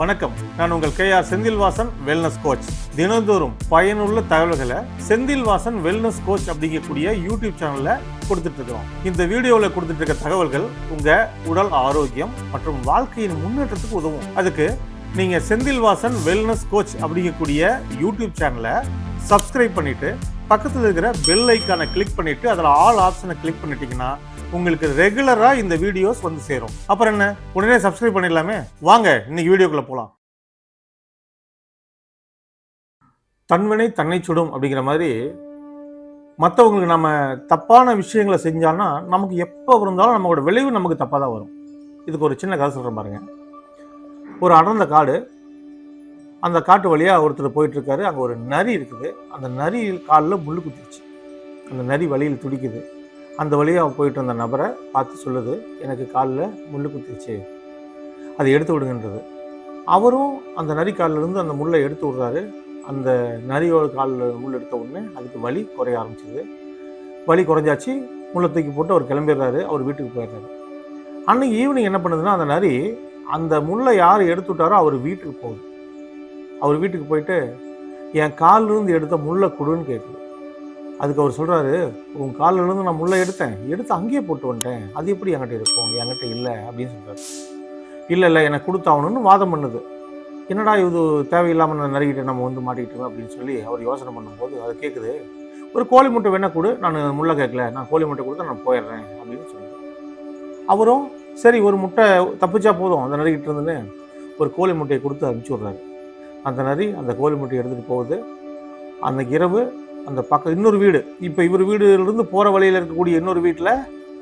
வணக்கம். நான் உங்கள் K R Senthilvasan wellness coach தினந்தோறும் பயனுள்ள தகவல்களை செந்தில்வாசன் வெல்னஸ் கோச் அப்படிங்கக்கூடிய யூடியூப் சேனல்ல கொடுத்துட்டு இருக்கோம். இந்த வீடியோவில் கொடுத்துட்டு இருக்க தகவல்கள் உங்க உடல் ஆரோக்கியம் மற்றும் வாழ்க்கையின் முன்னேற்றத்துக்கு உதவும். அதுக்கு நீங்க செந்தில்வாசன் வெல்னஸ் கோச் அப்படிங்கக்கூடிய யூடியூப் சேனலை சப்ஸ்கிரைப் பண்ணிட்டு பக்கத்தில் இருக்கிற பெல் ஐக்கானை கிளிக் பண்ணிவிட்டு அதில் ஆல் ஆப்ஷனை கிளிக் பண்ணிட்டீங்கன்னா உங்களுக்கு ரெகுலராக இந்த வீடியோஸ் வந்து சேரும். அப்புறம் என்ன? உடனே சப்ஸ்கிரைப் பண்ணிடலாமே? வாங்க இன்னைக்கு வீடியோக்குள்ளே போகலாம் தன்வினை தன்னை சுடும் அப்படிங்கிற மாதிரி மற்றவங்களுக்கு நம்ம தப்பான விஷயங்களை செஞ்சான்னா நமக்கு எப்போ இருந்தாலும் நம்மளோட விளைவு நமக்கு தப்பாக தான் வரும். இதுக்கு ஒரு சின்ன கதை சொல்கிறேன் பாருங்கள் ஒரு அடர்ந்த காடு அந்த காட்டு வழியாக ஒருத்தர் போயிட்டுருக்காரு. அங்கே ஒரு நரி இருக்குது. அந்த நரி காலில் முள்ளு குத்திடுச்சு அந்த நரி வழியில் துடிக்குது. அந்த வழியாக போயிட்டு வந்த நபரை பார்த்து சொல்லுது எனக்கு காலில் முள்ளு குத்திடுச்சு அதை எடுத்து விடுங்கன்றது. அவரும் அந்த நரி காலிலிருந்து அந்த முள்ளை எடுத்து விடுறாரு. அந்த நரியோட காலில் முள் எடுத்த உடனே அதுக்கு வலி குறைய ஆரம்பிச்சது. வலி குறைஞ்சாச்சு. முள்ளை தூக்கி போட்டு அவர் கிளம்பிடுறாரு. அவர் வீட்டுக்கு போயிடுறாரு. அன்னைக்கு ஈவினிங் என்ன பண்ணுதுன்னா அந்த நரி அந்த முள்ளை யார் எடுத்து விட்டாரோ அவர் வீட்டுக்கு போகுது. அவர் வீட்டுக்கு போயிட்டு என் காலிலிருந்து எடுத்த முல்லை கொடுன்னு கேட்குது. அதுக்கு அவர் சொல்கிறாரு உன் காலிலிருந்து நான் முல்லை எடுத்தேன். எடுத்து அங்கேயே போட்டு வந்துட்டேன். அது எப்படி என்கிட்ட இருக்கும்? என்கிட்ட இல்லை. அப்படின்னு சொல்கிறாரு இல்லை இல்லை. எனக்கு கொடுத்தாகணும்னு வாதம் பண்ணுது. என்னடா இது தேவையில்லாமல் நான் நறுக்கிட்டு நம்ம வந்து மாட்டிக்கிட்டோம் அப்படின்னு சொல்லி அவர் யோசனை பண்ணும்போது அது கேட்குது ஒரு கோழி முட்டை வேணா கொடு. நான் முல்லை கேட்கல. நான் கோழி முட்டை கொடுத்தா நான் போயிடுறேன். அப்படின்னு சொல்லுது அவரும் சரி ஒரு முட்டை தப்பிச்சா போதும். அந்த நறுக்கிட்டு இருந்துன்னு ஒரு கோழி முட்டையை கொடுத்து அனுப்பிச்சி விட்றாரு. அந்த நரி அந்த கோழி முட்டையை எடுத்துகிட்டு போகுது. அந்த இரவு அந்த பக்கம் இன்னொரு வீடு. இப்போ இவர் வீடுலேருந்து போகிற வழியில் இருக்கக்கூடிய இன்னொரு வீட்டில்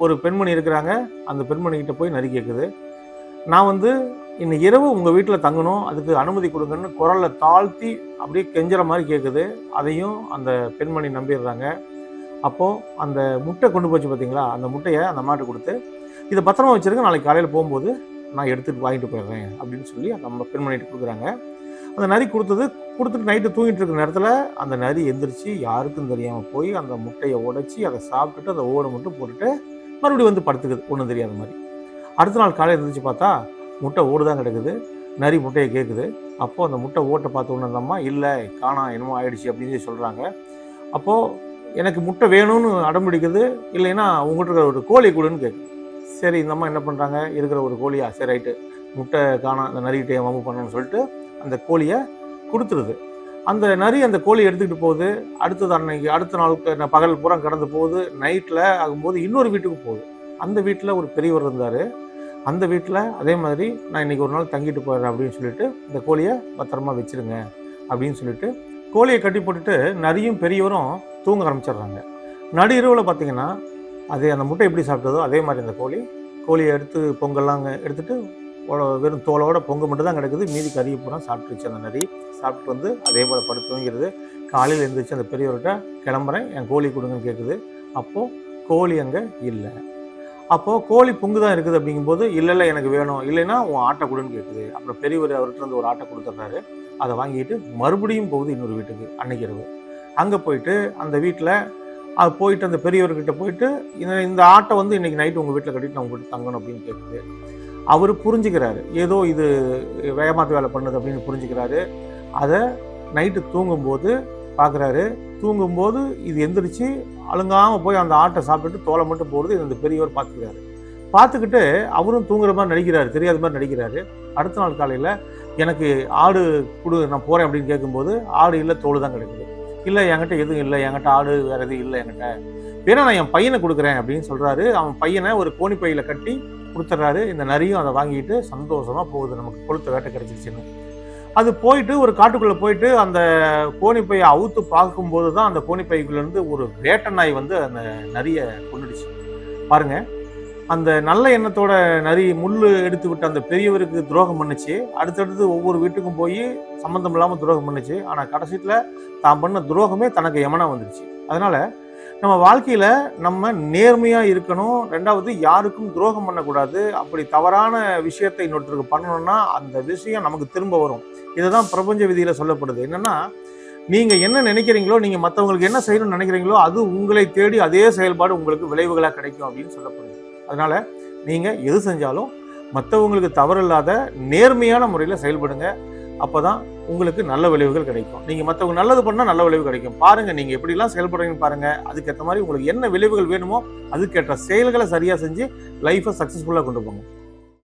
ஒரு பெண்மணி இருக்கிறாங்க. அந்த பெண்மணிக்கிட்ட போய் நரி கேட்குது நான் வந்து இன்னைக்கு இரவு உங்கள் வீட்டில் தங்கணும். அதுக்கு அனுமதி கொடுங்கன்னு குரலை தாழ்த்தி அப்படியே கெஞ்சுற மாதிரி கேட்குது அதையும் அந்த பெண்மணி நம்பிடுறாங்க. அப்போது அந்த முட்டை கொண்டு போச்சு பார்த்தீங்களா அந்த முட்டையை அந்த மாட்டு கொடுத்து இதை பத்திரமா வச்சுருங்க. நாளைக்கு காலையில் போகும்போது நான் எடுத்துகிட்டு வாங்கிட்டு போயிடுறேன். அப்படின்னு சொல்லி அந்த நம்ம பெண்மணிகிட்ட கொடுக்குறாங்க. அந்த நரி கொடுத்தது கொடுத்துட்டு நைட்டு தூங்கிட்டு இருக்கிற நேரத்தில் அந்த நரி எந்திரிச்சு யாருக்கும் தெரியாமல் போய் அந்த முட்டையை உடைச்சி அதை சாப்பிட்டுட்டு அந்த ஓடை மட்டும் போட்டுட்டு மறுபடியும் வந்து படுத்துக்குது. ஒன்றும் தெரியாத மாதிரி. அடுத்த நாள் காலையில் எழுந்திரிச்சு பார்த்தா முட்டை ஓடு தான் கிடக்குது. நரி முட்டையை கேட்குது அப்போது அந்த முட்டை ஓட்டை பார்த்து ஒன்று அந்த இல்லை காணா என்னமோ ஆயிடுச்சு அப்படின்னு சொல்லி சொல்கிறாங்க அப்போது எனக்கு முட்டை வேணும்னு அடம் பிடிக்குது. இல்லைன்னா உங்கள்கிட்ட இருக்கிற ஒரு கோழி கொடுன்னு கேட்குது சரி இந்த அம்மா என்ன பண்ணுறாங்க இருக்கிற ஒரு கோழியா? சரி ரைட்டு. முட்டை காணா அந்த நரிகிட்டே மாமு பண்ணணும்னு சொல்லிட்டு அந்த கோழியை கொடுத்துருது. அந்த நரி அந்த கோழி எடுத்துக்கிட்டு போகுது. அடுத்தது அன்னைக்கு அடுத்த நாளுக்கு பகல் பூரா கடந்து போகுது. நைட்டில் ஆகும்போது இன்னொரு வீட்டுக்கு போகுது. அந்த வீட்டில் ஒரு பெரியவர் இருந்தார். அந்த வீட்டில் அதே மாதிரி நான் இன்னைக்கு ஒரு நாள் தங்கிட்டு போயிடுறேன் அப்படின்னு சொல்லிட்டு இந்த கோழியை பத்திரமா வச்சுருங்க அப்படின்னு சொல்லிட்டு கோழியை கட்டி போட்டுட்டு நரியும் பெரியவரும் தூங்க ஆரம்பிச்சிடுறாங்க. நடு இரவில் பார்த்தீங்கன்னா அது அந்த முட்டை எப்படி சாப்பிட்டதோ அதே மாதிரி அந்த கோழி கோழியை எடுத்து பொங்கல்லாம் எடுத்துகிட்டு எடுத்துட்டு வெறும் தோலோட பொங்க மட்டும் தான் கிடக்குது. மீதி கறியை பூரா சாப்பிட்டுருச்சு அந்த நரி சாப்பிட்டு வந்து அதே போல் படுத்துங்கிறது காலையில் எழுந்திரிச்சு அந்த பெரியவர்கிட்ட கிளம்புறேன் என் கோழி கொடுங்கன்னு கேட்குது அப்போது கோழி அங்கே இல்லை. அப்போது கோழி பொங்கு தான் இருக்குது அப்படிங்கும்போது இல்லை இல்லை எனக்கு வேணும். இல்லைன்னா உன் ஆட்டை கொடுன்னு கேட்குது அப்புறம் பெரியவர் அவர்கிட்ட இருந்து ஒரு ஆட்டை கொடுத்துட்றாரு. அதை வாங்கிட்டு மறுபடியும் போகுது இன்னொரு வீட்டுக்கு அன்னைக்கு இரவு. அங்கே போயிட்டு அந்த வீட்டில் அது போயிட்டு அந்த பெரியவர்கிட்ட போயிட்டு இந்த இந்த ஆட்டை வந்து இன்றைக்கி நைட்டு உங்கள் வீட்டில் கட்டிட்டு நான் உங்கள்கிட்ட தங்கணும் அப்படின்னு கேட்குது அவர் புரிஞ்சுக்கிறாரு. ஏதோ இது வேகமாத்து வேலை பண்ணுது அப்படின்னு புரிஞ்சுக்கிறாரு. அதை நைட்டு தூங்கும்போது பார்க்குறாரு தூங்கும்போது இது எந்திரிச்சு அழுங்காமல் போய் அந்த ஆட்டை சாப்பிட்டுட்டு தோலை மட்டும் போகிறது இது இந்த பெரியவர் பார்த்துக்கிறாரு பார்த்துக்கிட்டு அவரும் தூங்குற மாதிரி நடிக்கிறாரு. தெரியாத மாதிரி நடிக்கிறாரு. அடுத்த நாள் காலையில் எனக்கு ஆடு கொடு நான் போகிறேன் அப்படின்னு கேட்கும்போது ஆடு இல்லை தோல் தான் கிடைக்குது. இல்லை என்கிட்ட எதுவும் இல்லை. என்கிட்ட ஆடு வேறு எதுவும் இல்லை என்கிட்ட. வேணா நான் என் பையனை கொடுக்குறேன் அப்படின்னு சொல்கிறாரு அவன் பையனை ஒரு கோணி பையில கட்டி கொடுத்துட்றாரு. இந்த நரியும் அதை வாங்கிட்டு சந்தோஷமாக போகுது. நமக்கு கொளுத்த வேட்டை கிடைச்சிருச்சுன்னு. அது போயிட்டு ஒரு காட்டுக்குள்ளே போயிட்டு அந்த கோணிப்பையை அவுத்து பார்க்கும்போது தான் அந்த கோணிப்பைக்குள்ளேருந்து ஒரு வேட்டை நாய் வந்து அந்த நரியை கொண்டுடுச்சு பாருங்க. அந்த நல்ல எண்ணத்தோட நரி முள் எடுத்து விட்டு அந்த பெரியவருக்கு துரோகம் பண்ணுச்சு. அடுத்தடுத்து ஒவ்வொரு வீட்டுக்கும் போய் சம்மந்தம் இல்லாமல் துரோகம் பண்ணுச்சு. ஆனால் கடைசியில் தான் பண்ண துரோகமே தனக்கு யமனா வந்துடுச்சு அதனால் நம்ம வாழ்க்கையில் நம்ம நேர்மையாக இருக்கணும். ரெண்டாவது யாருக்கும் துரோகம் பண்ணக்கூடாது. அப்படி தவறான விஷயத்தை இன்னொருத்தருக்கு பண்ணணும்னா அந்த விஷயம் நமக்கு திரும்ப வரும். இதுதான் பிரபஞ்ச விதியில் சொல்லப்படுது. என்னன்னா நீங்கள் என்ன நினைக்கிறீங்களோ நீங்கள் மற்றவங்களுக்கு என்ன செய்யணும்னு நினைக்கிறீங்களோ அது உங்களை தேடி அதே செயல்பாடு உங்களுக்கு விளைவுகளாக கிடைக்கும் அப்படின்னு சொல்லப்படுது. அதனால் நீங்கள் எது செஞ்சாலும் மற்றவங்களுக்கு தவறில்லாத நேர்மையான முறையில் செயல்படுங்க. அப்போ தான் உங்களுக்கு நல்ல விளைவுகள் கிடைக்கும். நீங்கள் மற்றவங்க நல்லது பண்ணால் நல்ல விளைவு கிடைக்கும். பாருங்கள் நீங்கள் எப்படிலாம் செயல்படுறீங்கன்னு பாருங்கள் அதுக்கேற்ற மாதிரி உங்களுக்கு என்ன விளைவுகள் வேணுமோ அதுக்கேற்ற செயல்களை சரியாக செஞ்சு லைஃபை சக்ஸஸ்ஃபுல்லாக கொண்டு போங்க.